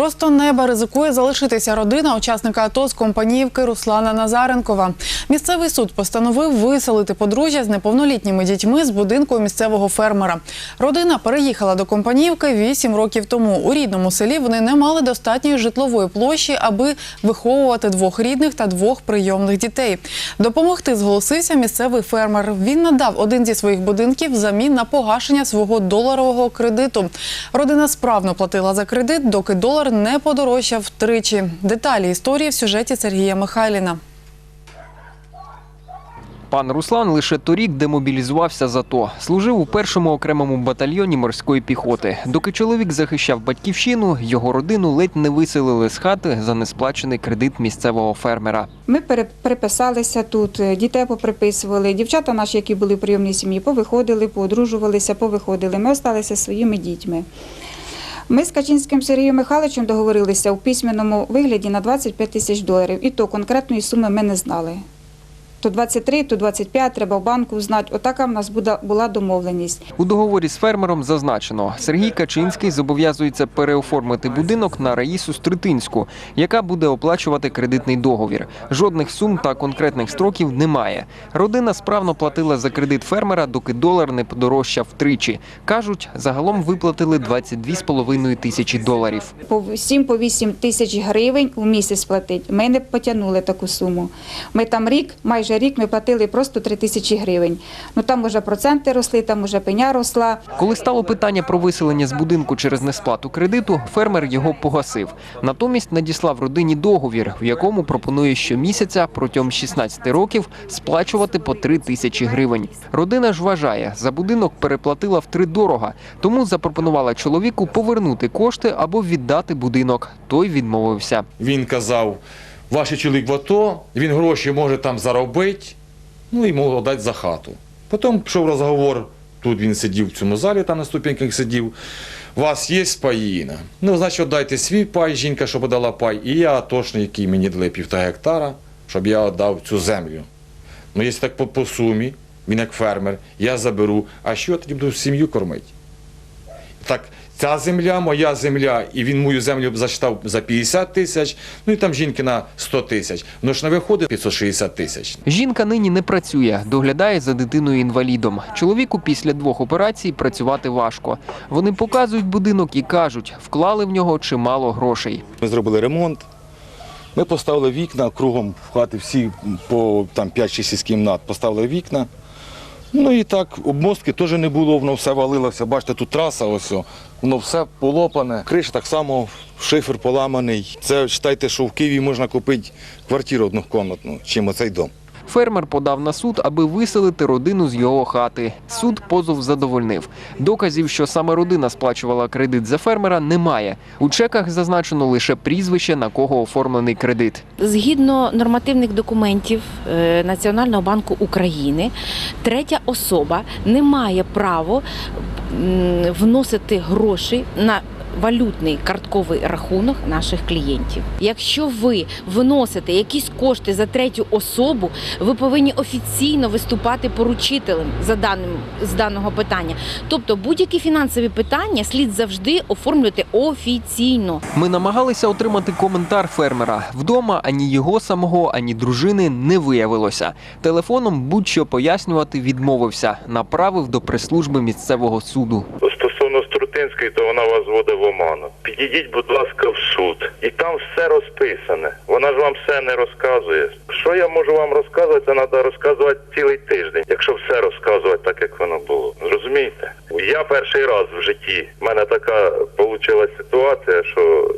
Просто неба ризикує залишитися родина учасника АТО з компаніївки Руслана Назаренкова. Місцевий суд постановив виселити подружжя з неповнолітніми дітьми з будинку місцевого фермера. Родина переїхала до компаніївки 8 років тому. У рідному селі вони не мали достатньої житлової площі, аби виховувати двох рідних та двох прийомних дітей. Допомогти зголосився місцевий фермер. Він надав один зі своїх будинків взамін на погашення свого доларового кредиту. Родина справно платила за кредит, доки долар не подорожчав втричі. Деталі історії в сюжеті Сергія Михайліна. Пан Руслан лише торік демобілізувався з АТО. Служив у першому окремому батальйоні морської піхоти. Доки чоловік захищав батьківщину, його родину ледь не виселили з хати за несплачений кредит місцевого фермера. Ми пере- переписалися тут, е, дітей поприписували. Дівчата наші, які були в прийомній сім'ї, повиходили, поодружувалися, повиходили. Ми залишилися своїми дітьми. Ми з Качинським Сергієм Михайловичем договорилися у письменному вигляді на 25 тисяч доларів. І то конкретної суми ми не знали. То 23, то 25, треба в банку знати. Отака в нас буде- була домовленість. У договорі з фермером зазначено, Сергій Качинський зобов'язується переоформити будинок на Раїсу Стритинську, яка буде оплачувати кредитний договір. Жодних сум та конкретних строків немає. Родина справно платила за кредит фермера, доки долар не подорожчав втричі. Кажуть, загалом виплатили 22,5 тисячі доларів. По 7 по 8 тисяч гривень у місяць платить. Ми не потягнули таку суму. Ми там рік, майже рік ми платили просто 3 тисячі гривень. Ну там вже проценти росли, там вже пеня росла. Коли стало питання про виселення з будинку через несплату кредиту, фермер його погасив. Натомість надіслав родині договір, в якому пропонує щомісяця протягом 16 років сплачувати по 3 тисячі гривень. Родина ж вважає, за будинок переплатила втридорога, тому запропонувала чоловіку повернути кошти або віддати будинок. Той відмовився. Він казав, ваш чоловік в АТО, він гроші може там заробити, ну мог дати за хату. Потім пішов розговор, тут він сидів в цьому залі, там на ступеньках сидів. У вас є паїна. Ну, значить, дайте свій пай, жінка, щоб дала пай, і я точно, який мені дали півтора гектара, щоб я віддав цю землю. Ну, якщо так по, по сумі, він як фермер, я заберу, а що я тоді буду сім'ю кормити? Так, ця земля, моя земля, і він мою землю зачитав за 50 тисяч, ну і там жінки на 100 тисяч. Ну ж не виходить 560 тисяч. Жінка нині не працює, доглядає за дитиною інвалідом. Чоловіку після двох операцій працювати важко. Вони показують будинок і кажуть, вклали в нього чимало грошей. Ми зробили ремонт. Ми поставили вікна кругом в хати всі по там 5-6 кімнат поставили вікна. Ну і так, обмостки теж не було, воно все валилося. Бачите, тут траса, ось, воно все полопане. Криша так само, шифер поламаний. Це читайте, що в Києві можна купити квартиру однокомнатну, чим оцей дом. Фермер подав на суд, аби виселити родину з його хати. Суд позов задовольнив. Доказів, що саме родина сплачувала кредит за фермера, немає. У чеках зазначено лише прізвище, на кого оформлений кредит. Згідно нормативних документів е, Національного банку України, третя особа не має права м, вносити гроші на валютний картковий рахунок наших клієнтів. Якщо ви вносите якісь кошти за третю особу, ви повинні офіційно виступати поручителем за даним з даного питання. Тобто будь-які фінансові питання слід завжди оформлювати офіційно. Ми намагалися отримати коментар фермера. Вдома ані його самого, ані дружини не виявилося. Телефоном будь-що пояснювати відмовився. Направив до прес-служби місцевого суду. Стосовно то вона вас вводить в оману. Підійдіть, будь ласка, в суд. І там все розписане. Вона ж вам все не розказує. Що я можу вам розказувати, це треба розказувати цілий тиждень, якщо все розказувати так, як воно було. Зрозумієте? Я перший раз в житті. в мене така вийшла ситуація, що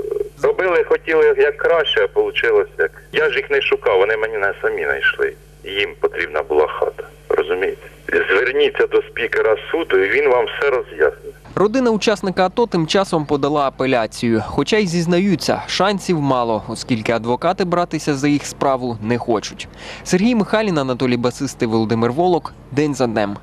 робили, хотіли як краще, а вийшло як. Я ж їх не шукав, вони мені не самі знайшли. Їм потрібна була хата. Розумієте? Зверніться до спікера суду, і він вам все роз'яснить. Родина учасника АТО тим часом подала апеляцію. Хоча й зізнаються, шансів мало, оскільки адвокати братися за їх справу не хочуть. Сергій Михайлін, Анатолій Басисти, Володимир Волок. День за днем.